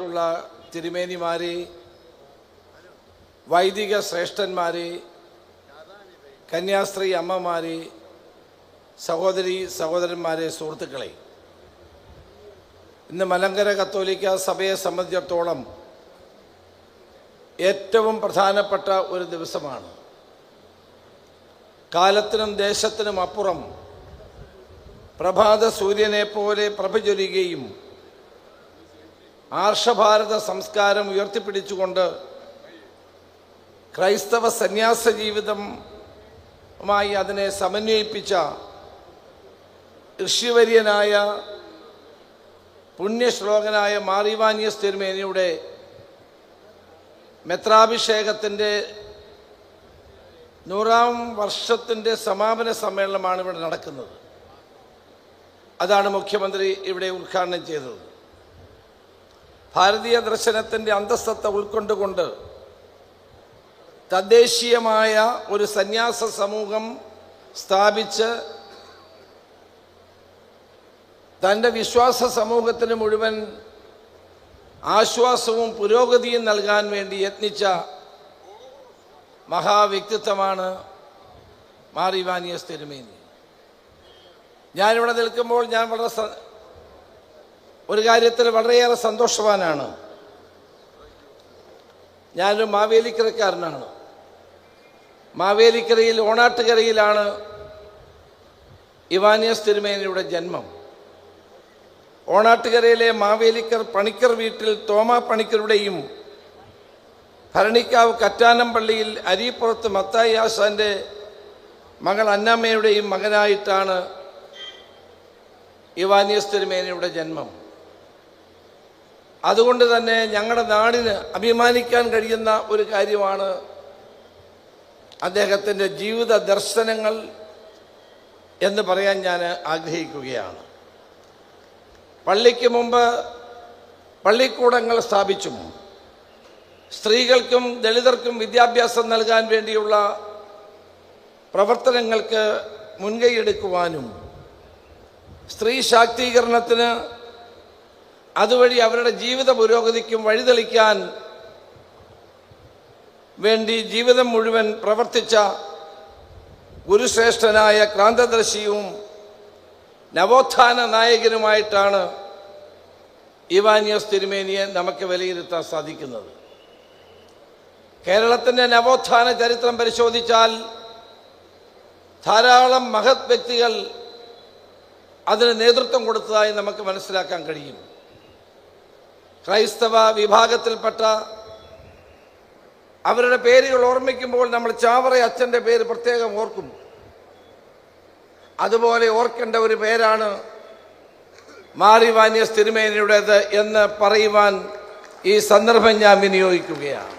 ുള്ള തിരുമേനിമാരെ വൈദിക ശ്രേഷ്ഠന്മാരെ കന്യാസ്ത്രീ അമ്മമാരെ സഹോദരി സഹോദരന്മാരെ സുഹൃത്തുക്കളെ ഇന്ന് മലങ്കര കത്തോലിക്ക സഭയെ സംബന്ധിച്ചിടത്തോളം ഏറ്റവും പ്രധാനപ്പെട്ട ഒരു ദിവസമാണ്. കാലത്തിനും ദേശത്തിനും അപ്പുറം പ്രഭാത സൂര്യനെ പോലെ പ്രഭജ്വലിക്കുകയും ആർഷഭാരത സംസ്കാരം ഉയർത്തിപ്പിടിച്ചുകൊണ്ട് ക്രൈസ്തവ സന്യാസ ജീവിതമായി അതിനെ സമന്വയിപ്പിച്ച ഋഷിവര്യനായ പുണ്യശ്ലോകനായ മാറിവാനിയ തിരുമേനിയുടെ മെത്രാഭിഷേകത്തിന്റെ നൂറാം വർഷത്തിന്റെ സമാപന സമ്മേളനമാണ് ഇവിടെ നടക്കുന്നത്. അതാണ് മുഖ്യമന്ത്രി ഇവിടെ ഉദ്ഘാടനം ചെയ്തത്. ഭാരതീയ ദർശനത്തിന്റെ അന്തസ്സത്തെ ഉൾക്കൊണ്ടുകൊണ്ട് തദ്ദേശീയമായ ഒരു സന്യാസ സമൂഹം സ്ഥാപിച്ച് തന്റെ വിശ്വാസ സമൂഹത്തിന് മുഴുവൻ ആശ്വാസവും പുരോഗതിയും നൽകാൻ വേണ്ടി യത്നിച്ച മഹാവ്യക്തിത്വമാണ് മാറിവാനിയ തിരുമേനി. ഞാനിവിടെ നിൽക്കുമ്പോൾ ഞാൻ വളരെ ഒരു കാര്യത്തിൽ വളരെയേറെ സന്തോഷവാനാണ്. ഞാനൊരു മാവേലിക്കരക്കാരനാണ്. മാവേലിക്കരയിൽ ഓണാട്ടുകരയിലാണ് ഇവാനിയസ് തിരുമേനിയുടെ ജന്മം. ഓണാട്ടുകരയിലെ മാവേലിക്കർ പണിക്കർ വീട്ടിൽ തോമ പണിക്കരുടെയും ഭരണിക്കാവ് കറ്റാനം പള്ളിയിൽ അരിപ്പുറത്ത് മത്തായി ആശാന്റെ മകൾ അന്നമ്മയുടെയും മകനായിട്ടാണ് ഇവാനിയസ് തിരുമേനിയുടെ ജന്മം. അതുകൊണ്ട് തന്നെ ഞങ്ങളുടെ നാടിന് അഭിമാനിക്കാൻ കഴിയുന്ന ഒരു കാര്യമാണ് അദ്ദേഹത്തിന്റെ ജീവിത ദർശനങ്ങൾ എന്ന് പറയാൻ ഞാൻ ആഗ്രഹിക്കുകയാണ്. പള്ളിക്ക് മുമ്പ് പള്ളിക്കൂടങ്ങൾ സ്ഥാപിച്ചു സ്ത്രീകൾക്കും ദളിതർക്കും വിദ്യാഭ്യാസം നൽകാൻ വേണ്ടിയുള്ള പ്രവർത്തനങ്ങൾക്ക് മുൻകൈയെടുക്കുവാനും സ്ത്രീ ശാക്തീകരണത്തിന് അതുവഴി അവരുടെ ജീവിത പുരോഗതിക്കും വഴിതെളിക്കാൻ വേണ്ടി ജീവിതം മുഴുവൻ പ്രവർത്തിച്ച ഗുരുശ്രേഷ്ഠനായ ക്രാന്തദർശിയും നവോത്ഥാന നായകനുമായിട്ടാണ് ഇവാനിയസ് തിരുമേനിയെ നമുക്ക് വിലയിരുത്താൻ സാധിക്കുന്നത്. കേരളത്തിന്റെ നവോത്ഥാന ചരിത്രം പരിശോധിച്ചാൽ ധാരാളം മഹത് വ്യക്തികൾ അതിന് നേതൃത്വം കൊടുത്തതായി നമുക്ക് മനസ്സിലാക്കാൻ കഴിയും. ക്രൈസ്തവ വിഭാഗത്തിൽപ്പെട്ട അവരുടെ പേരുകൾ ഓർമ്മിക്കുമ്പോൾ നമ്മൾ ചാവറ അച്ഛന്റെ പേര് പ്രത്യേകം ഓർക്കും. അതുപോലെ ഓർക്കേണ്ട ഒരു പേരാണ് മാറിവാനിയ തിരുമേനിയുടേത് എന്ന് പറയുവാൻ ഈ സന്ദർഭം ഞാൻ വിനിയോഗിക്കുകയാണ്.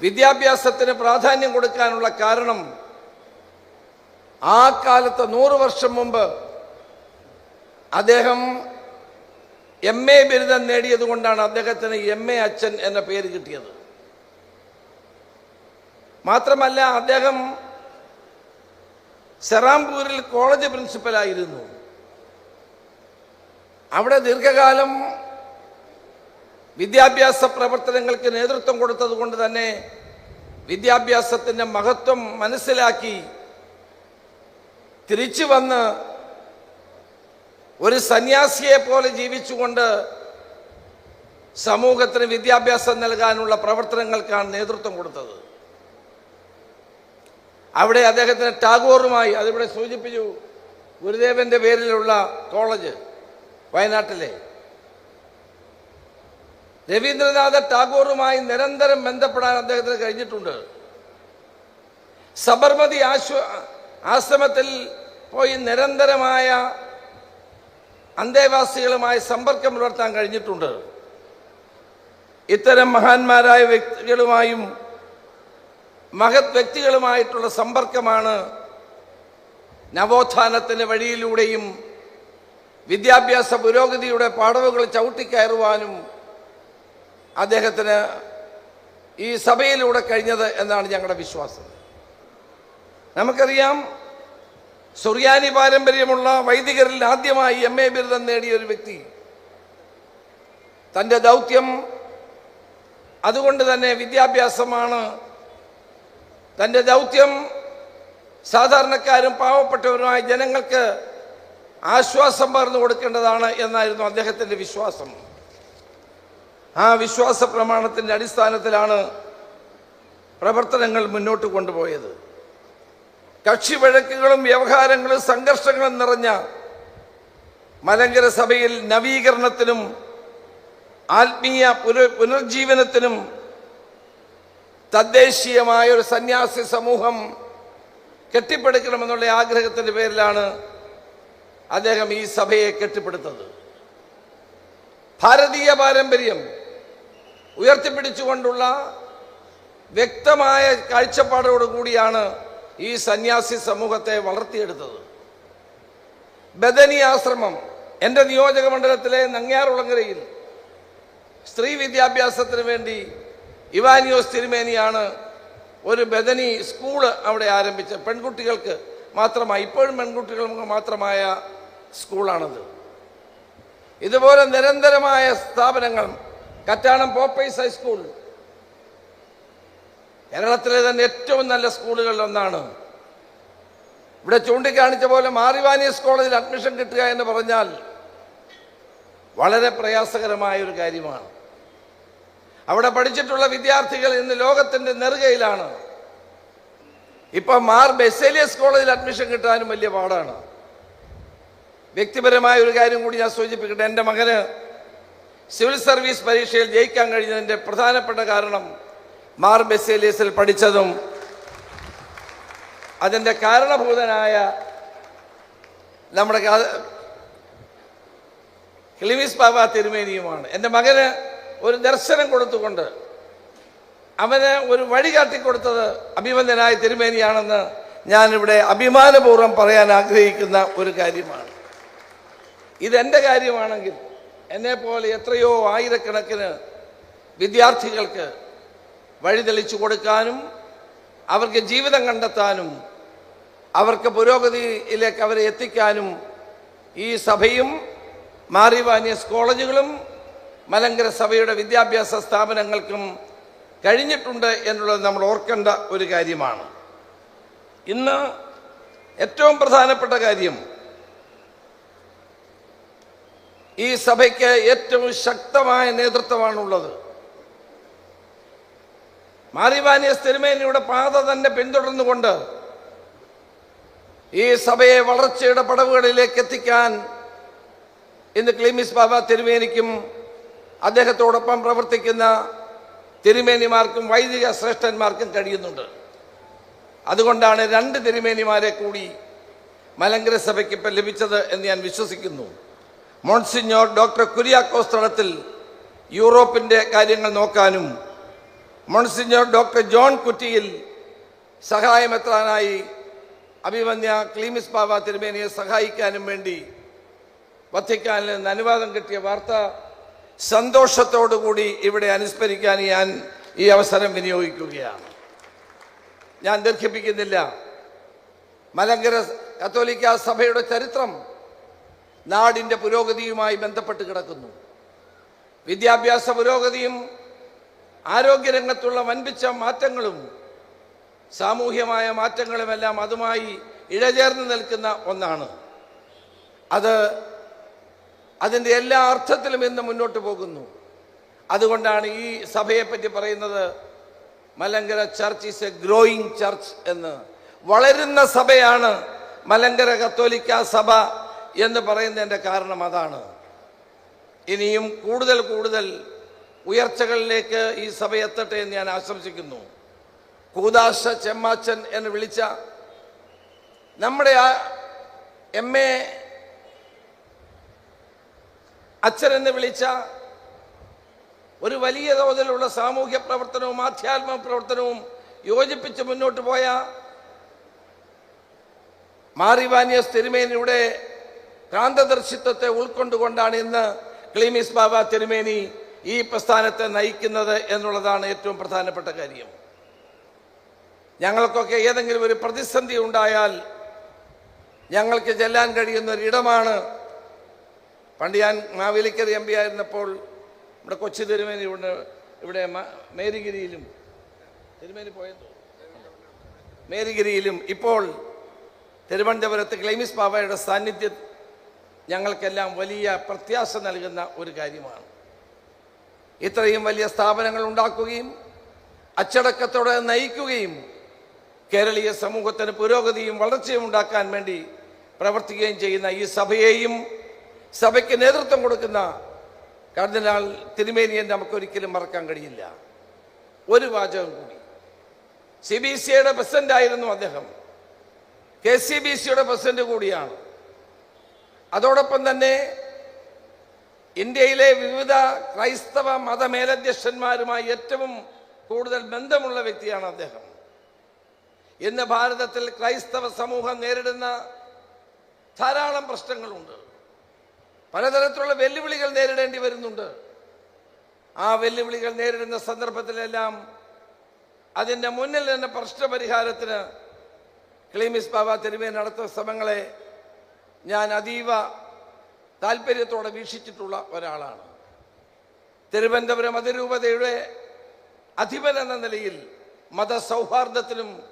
വിദ്യാഭ്യാസത്തിന് പ്രാധാന്യം കൊടുക്കാനുള്ള കാരണം ആ കാലത്ത് നൂറ് വർഷം മുമ്പ് അദ്ദേഹം എം എ ബിരുദം നേടിയത് കൊണ്ടാണ് അദ്ദേഹത്തിന് എം എ അച്ഛൻ എന്ന പേര് കിട്ടിയത്. മാത്രമല്ല അദ്ദേഹം സെറാംപൂരിൽ കോളേജ് പ്രിൻസിപ്പലായിരുന്നു അവിടെ ദീർഘകാലം വിദ്യാഭ്യാസ പ്രവർത്തനങ്ങൾക്ക് നേതൃത്വം കൊടുത്തത് കൊണ്ട് തന്നെ വിദ്യാഭ്യാസത്തിന്റെ മഹത്വം മനസ്സിലാക്കി തിരിച്ചു വന്ന് ഒരു സന്യാസിയെ പോലെ ജീവിച്ചുകൊണ്ട് സമൂഹത്തിന് വിദ്യാഭ്യാസം നൽകാനുള്ള പ്രവർത്തനങ്ങൾക്കാണ് നേതൃത്വം കൊടുത്തത്. അവിടെ അദ്ദേഹത്തിന് ടാഗോറുമായി അതിവിടെ സൂചിപ്പിച്ചു ഗുരുദേവന്റെ പേരിലുള്ള കോളേജ് വയനാട്ടിലെ. രവീന്ദ്രനാഥ ടാഗോറുമായി നിരന്തരം ബന്ധപ്പെടാൻ അദ്ദേഹത്തിന് കഴിഞ്ഞിട്ടുണ്ട്. സബർമതി ആശ്വ ആശ്രമത്തിൽ പോയി നിരന്തരമായ അന്തേവാസികളുമായി സമ്പർക്കം പുലർത്താൻ കഴിഞ്ഞിട്ടുണ്ട്. ഇത്തരം മഹാന്മാരായ വ്യക്തികളുമായും മഹത് വ്യക്തികളുമായിട്ടുള്ള സമ്പർക്കമാണ് നവോത്ഥാനത്തിന്റെ വഴിയിലൂടെയും വിദ്യാഭ്യാസ പുരോഗതിയുടെ പാടവുകൾ ചവിട്ടിക്കയറുവാനും അദ്ദേഹത്തിന് ഈ സഭയിലൂടെ കഴിഞ്ഞത് എന്നാണ് ഞങ്ങളുടെ വിശ്വാസം. നമുക്കറിയാം സുറിയാനി പാരമ്പര്യമുള്ള വൈദികരിൽ ആദ്യമായി എം എ ബിരുദം നേടിയ ഒരു വ്യക്തി. തന്റെ ദൗത്യം അതുകൊണ്ട് തന്നെ വിദ്യാഭ്യാസമാണ്. തന്റെ ദൗത്യം സാധാരണക്കാരും പാവപ്പെട്ടവരുമായ ജനങ്ങൾക്ക് ആശ്വാസം പകർന്നു കൊടുക്കേണ്ടതാണ് എന്നായിരുന്നു അദ്ദേഹത്തിന്റെ വിശ്വാസം. ആ വിശ്വാസ പ്രമാണത്തിന്റെ അടിസ്ഥാനത്തിലാണ് പ്രവർത്തനങ്ങൾ മുന്നോട്ട് കൊണ്ടുപോയത്. കക്ഷി വഴക്കുകളും വ്യവഹാരങ്ങളും സംഘർഷങ്ങളും നിറഞ്ഞ മലങ്കര സഭയിൽ നവീകരണത്തിനും ആത്മീയ പുന- പുനർജീവനത്തിനും തദ്ദേശീയമായ ഒരു സന്യാസി സമൂഹം കെട്ടിപ്പടുക്കണമെന്നുള്ള ആഗ്രഹത്തിന്റെ പേരിലാണ് അദ്ദേഹം ഈ സഭയെ കെട്ടിപ്പടുത്തത്. ഭാരതീയ പാരമ്പര്യം ഉയർത്തിപ്പിടിച്ചുകൊണ്ടുള്ള വ്യക്തമായ കാഴ്ചപ്പാടോടുകൂടിയാണ് ഈ സന്യാസി സമൂഹത്തെ വളർത്തിയെടുത്തത്. ബദനി ആശ്രമം എന്റെ നിയോജക മണ്ഡലത്തിലെ നങ്ങ്യാറുളങ്ങരയിൽ സ്ത്രീ വിദ്യാഭ്യാസത്തിന് വേണ്ടി ഇവാനിയോസ് തിരുമേനിയാണ് ഒരു ബദനി സ്കൂൾ അവിടെ ആരംഭിച്ച. പെൺകുട്ടികൾക്ക് മാത്രമായി ഇപ്പോഴും പെൺകുട്ടികൾക്ക് മാത്രമായ സ്കൂളാണത്. ഇതുപോലെ നിരന്തരമായ സ്ഥാപനങ്ങൾ കറ്റാണം പോപ്പൈസ് ഹൈസ്കൂൾ കേരളത്തിലെ തന്നെ ഏറ്റവും നല്ല സ്കൂളുകളിൽ ഒന്നാണ്. ഇവിടെ ചൂണ്ടിക്കാണിച്ച പോലെ മാറിവാനീസ് കോളേജിൽ അഡ്മിഷൻ കിട്ടുക എന്ന് പറഞ്ഞാൽ വളരെ പ്രയാസകരമായ ഒരു കാര്യമാണ്. അവിടെ പഠിച്ചിട്ടുള്ള വിദ്യാർത്ഥികൾ ഇന്ന് ലോകത്തിന്റെ നെറുകയിലാണ്. ഇപ്പൊ മാർ ബെസേലിയസ് കോളേജിൽ അഡ്മിഷൻ കിട്ടാനും വലിയ പാടാണ്. വ്യക്തിപരമായ ഒരു കാര്യം കൂടി ഞാൻ സൂചിപ്പിക്കട്ടെ. എന്റെ മകന് സിവിൽ സർവീസ് പരീക്ഷയിൽ ജയിക്കാൻ കഴിഞ്ഞതിന്റെ പ്രധാനപ്പെട്ട കാരണം മാർ ബെസേലിയസിൽ പഠിച്ചതും അതിന്റെ കാരണഭൂതനായ നമ്മുടെ ക്ലിമിസ് ബാബ തിരുമേനിയുമാണ്. എന്റെ മകന് ഒരു ദർശനം കൊടുത്തുകൊണ്ട് അവന് ഒരു വഴി കാട്ടിക്കൊടുത്തത് അഭിമന്യനായ തിരുമേനിയാണെന്ന് ഞാനിവിടെ അഭിമാനപൂർവം പറയാൻ ആഗ്രഹിക്കുന്ന ഒരു കാര്യമാണ്. ഇതെന്റെ കാര്യമാണെങ്കിൽ എന്നെപ്പോലെ പോലെ എത്രയോ ആയിരക്കണക്കിന് വിദ്യാർത്ഥികൾക്ക് വഴി തെളിച്ചു കൊടുക്കാനും അവർക്ക് ജീവിതം കണ്ടെത്താനും അവർക്ക് പുരോഗതിയിലേക്ക് അവരെ എത്തിക്കാനും ഈ സഭയും മാറിവാനിയസ് കോളേജുകളും മലങ്കര സഭയുടെ വിദ്യാഭ്യാസ സ്ഥാപനങ്ങൾക്കും കഴിഞ്ഞിട്ടുണ്ട് എന്നുള്ളത് നമ്മൾ ഓർക്കേണ്ട ഒരു കാര്യമാണ്. ഇന്ന് ഏറ്റവും പ്രധാനപ്പെട്ട കാര്യം ഈ സഭയ്ക്ക് ഏറ്റവും ശക്തമായ നേതൃത്വമാണുള്ളത്. മാറിവാനിയസ് തിരുമേനിയുടെ പാത തന്നെ പിന്തുടർന്നുകൊണ്ട് ഈ സഭയെ വളർച്ചയുടെ പടവുകളിലേക്ക് എത്തിക്കാൻ ഇന്ന് ക്ലീമിസ് ബാബ തിരുമേനിക്കും അദ്ദേഹത്തോടൊപ്പം പ്രവർത്തിക്കുന്ന തിരുമേനിമാർക്കും വൈദിക ശ്രേഷ്ഠന്മാർക്കും കഴിയുന്നുണ്ട്. അതുകൊണ്ടാണ് രണ്ട് തിരുമേനിമാരെ കൂടി മലങ്കര സഭയ്ക്ക് ഇപ്പം ലഭിച്ചത് എന്ന് ഞാൻ വിശ്വസിക്കുന്നു. മോൺസിഞ്ഞോർ ഡോക്ടർ കുര്യാക്കോസ് തലത്തിൽ യൂറോപ്പിന്റെ കാര്യങ്ങൾ നോക്കാനും മോൺസിഞ്ഞോർ ഡോക്ടർ ജോൺ കുറ്റിയിൽ സഹായമെത്താനായി അഭിമന്യ ക്ലീമിസ് ബാബ തിരുമേനിയെ സഹായിക്കാനും വേണ്ടി വത്തിക്കാനിൽ നിന്ന് അനുവാദം കിട്ടിയ വാർത്ത സന്തോഷത്തോടുകൂടി ഇവിടെ അനുസ്മരിക്കാൻ ഞാൻ ഈ അവസരം വിനിയോഗിക്കുകയാണ്. ഞാൻ ദീർഘിപ്പിക്കുന്നില്ല. മലങ്കര കത്തോലിക്ക സഭയുടെ ചരിത്രം നാടിന്റെ പുരോഗതിയുമായി ബന്ധപ്പെട്ട് കിടക്കുന്നു. വിദ്യാഭ്യാസ പുരോഗതിയും ആരോഗ്യരംഗത്തുള്ള വൻപിച്ച മാറ്റങ്ങളും സാമൂഹ്യമായ മാറ്റങ്ങളുമെല്ലാം അതുമായി ഇഴചേർന്ന് നിൽക്കുന്ന ഒന്നാണ്. അത് അതിന്റെ എല്ലാ അർത്ഥത്തിലും ഇന്ന് മുന്നോട്ട് പോകുന്നു. അതുകൊണ്ടാണ് ഈ സഭയെപ്പറ്റി പറയുന്നത് Malankara church is a growing church എന്ന്. വളരുന്ന സഭയാണ് മലങ്കര കത്തോലിക്ക സഭ എന്ന് പറയുന്നതിന്റെ കാരണം അതാണ്. ഇനിയും കൂടുതൽ കൂടുതൽ ഉയർച്ചകളിലേക്ക് ഈ സഭ എത്തട്ടെ എന്ന് ഞാൻ ആശംസിക്കുന്നു. കൂദാശ ചെമ്മാച്ചൻ എന്ന് വിളിച്ച നമ്മുടെ ആ എം എ അച്ഛൻ എന്ന് വിളിച്ച ഒരു വലിയ തോതിലുള്ള സാമൂഹ്യ പ്രവർത്തനവും ആധ്യാത്മ പ്രവർത്തനവും യോജിപ്പിച്ച് മുന്നോട്ട് പോയ മാറിവാനിയസ് തിരുമേനിയുടെ ക്രാന്തദർശിത്വത്തെ ഉൾക്കൊണ്ടുകൊണ്ടാണ് ഇന്ന് ക്ലീമിസ് ബാബ തിരുമേനി ഈ പ്രസ്ഥാനത്തെ നയിക്കുന്നത് എന്നുള്ളതാണ് ഏറ്റവും പ്രധാനപ്പെട്ട കാര്യം. ഞങ്ങൾക്കൊക്കെ ഏതെങ്കിലും ഒരു പ്രതിസന്ധി ഉണ്ടായാൽ ഞങ്ങൾക്ക് ചെല്ലാൻ കഴിയുന്ന ഒരിടമാണ് പണ്ട് ഞാൻ മാവേലിക്കര എം പി ആയിരുന്നപ്പോൾ നമ്മുടെ കൊച്ചി തിരുമേനി ഇവിടെ ഇവിടെ മേരിഗിരിയിലും. തിരുമേനി പോയത് മേരിഗിരിയിലും. ഇപ്പോൾ തിരുവനന്തപുരത്ത് ക്ലൈമിസ് ബാബയുടെ സാന്നിധ്യം ഞങ്ങൾക്കെല്ലാം വലിയ പ്രത്യാശ നൽകുന്ന ഒരു കാര്യമാണ്. ഇത്രയും വലിയ സ്ഥാപനങ്ങൾ ഉണ്ടാക്കുകയും അച്ചടക്കത്തോടെ നയിക്കുകയും കേരളീയ സമൂഹത്തിന് പുരോഗതിയും വളർച്ചയും ഉണ്ടാക്കാൻ വേണ്ടി പ്രവർത്തിക്കുകയും ചെയ്യുന്ന ഈ സഭയെയും സഭയ്ക്ക് നേതൃത്വം കൊടുക്കുന്ന കർദിനാൾ തിരുമേനിയെ നമുക്കൊരിക്കലും മറക്കാൻ കഴിയില്ല. ഒരു വാചകം കൂടി. സി ബി സിയുടെ പ്രസിഡന്റ് ആയിരുന്നു അദ്ദേഹം. കെ സി ബി സിയുടെ പ്രസിഡന്റ് കൂടിയാണ്. അതോടൊപ്പം തന്നെ ഇന്ത്യയിലെ വിവിധ ക്രൈസ്തവ മതമേലധ്യക്ഷന്മാരുമായി ഏറ്റവും കൂടുതൽ ബന്ധമുള്ള വ്യക്തിയാണ് അദ്ദേഹം. ഇന്ന് ഭാരതത്തിൽ ക്രൈസ്തവ സമൂഹം നേരിടുന്ന ധാരാളം പ്രശ്നങ്ങളുണ്ട്. പലതരത്തിലുള്ള വെല്ലുവിളികൾ നേരിടേണ്ടി വരുന്നുണ്ട്. ആ വെല്ലുവിളികൾ നേരിടുന്ന സന്ദർഭത്തിലെല്ലാം അതിന്റെ മുന്നിൽ നിന്ന് പ്രശ്നപരിഹാരത്തിന് ക്ലീമിസ് ബാബ തിരുമേ നടത്തുന്ന ശ്രമങ്ങളെ ഞാൻ അതീവ താല്പര്യത്തോടെ വീക്ഷിച്ചിട്ടുള്ള ഒരാളാണ്. തിരുവനന്തപുരം അതിരൂപതയുടെ അധിപൻ എന്ന നിലയിൽ മതസൗഹാർദ്ദത്തിനും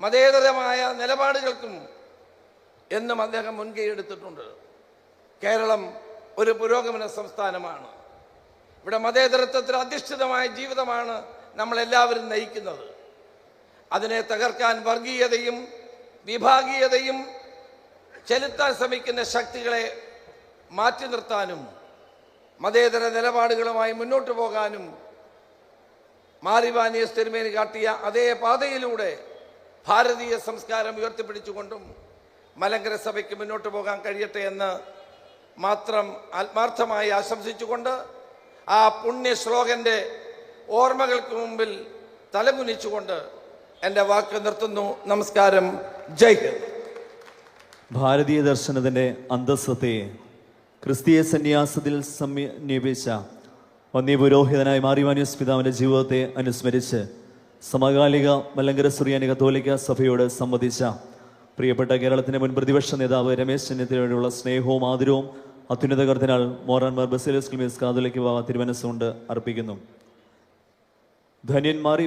മതേതരമായ നിലപാടുകൾക്കും എന്നും അദ്ദേഹം മുൻകൈ എടുത്തിട്ടുണ്ട്. കേരളം ഒരു പുരോഗമന സംസ്ഥാനമാണ്. ഇവിടെ മതേതരത്വത്തിൽ അധിഷ്ഠിതമായ ജീവിതമാണ് നമ്മളെല്ലാവരും നയിക്കുന്നത്. അതിനെ തകർക്കാൻ വർഗീയതയും വിഭാഗീയതയും ചെലുത്താൻ ശ്രമിക്കുന്ന ശക്തികളെ മാറ്റി നിർത്താനും മതേതര നിലപാടുകളുമായി മുന്നോട്ട് പോകാനും മാറിവാനിയ തിരുമേനി കാട്ടിയ അതേ പാതയിലൂടെ ഭാരതീയ സംസ്കാരം ഉയർത്തിപ്പിടിച്ചുകൊണ്ടും മലങ്കര സഭയ്ക്ക് മുന്നോട്ട് പോകാൻ കഴിയട്ടെ എന്ന് മാത്രം ആത്മാർത്ഥമായി ആശംസിച്ചുകൊണ്ട് ആ പുണ്യ ശ്ലോകന്റെ ഓർമ്മകൾക്ക് മുമ്പിൽ തലകുനിച്ചുകൊണ്ട് എന്റെ വാക്ക് നിർത്തുന്നു. നമസ്കാരം. ജയ് ഭാരതീയ ദർശനത്തിന്റെ അന്തസ്സത്തെ ക്രിസ്തീയ സന്യാസത്തിൽ സമന്വയിച്ച ഒന്നീ പുരോഹിതനായി മാറിമാനിയസ് പിതാവിന്റെ ജീവിതത്തെ അനുസ്മരിച്ച് സമകാലിക മലങ്കര സുറിയാനി കത്തോലിക്ക സഭയോട് സംബന്ധിച്ച പ്രിയപ്പെട്ട കേരളത്തിന്റെ മുൻ പ്രതിപക്ഷ നേതാവ് രമേശ് ചെന്നിത്തലയോടുള്ള സ്നേഹവും ആദരവും അത്യുന്നത കർത്തിനാൽ മോറാൻമാർ ബസേലിയസ് ക്ലിമിയസ് കാതോലിക്ക ബാബ തിരുമനസ്സുകൊണ്ട് അർപ്പിക്കുന്നു. ധന്യൻ മാറി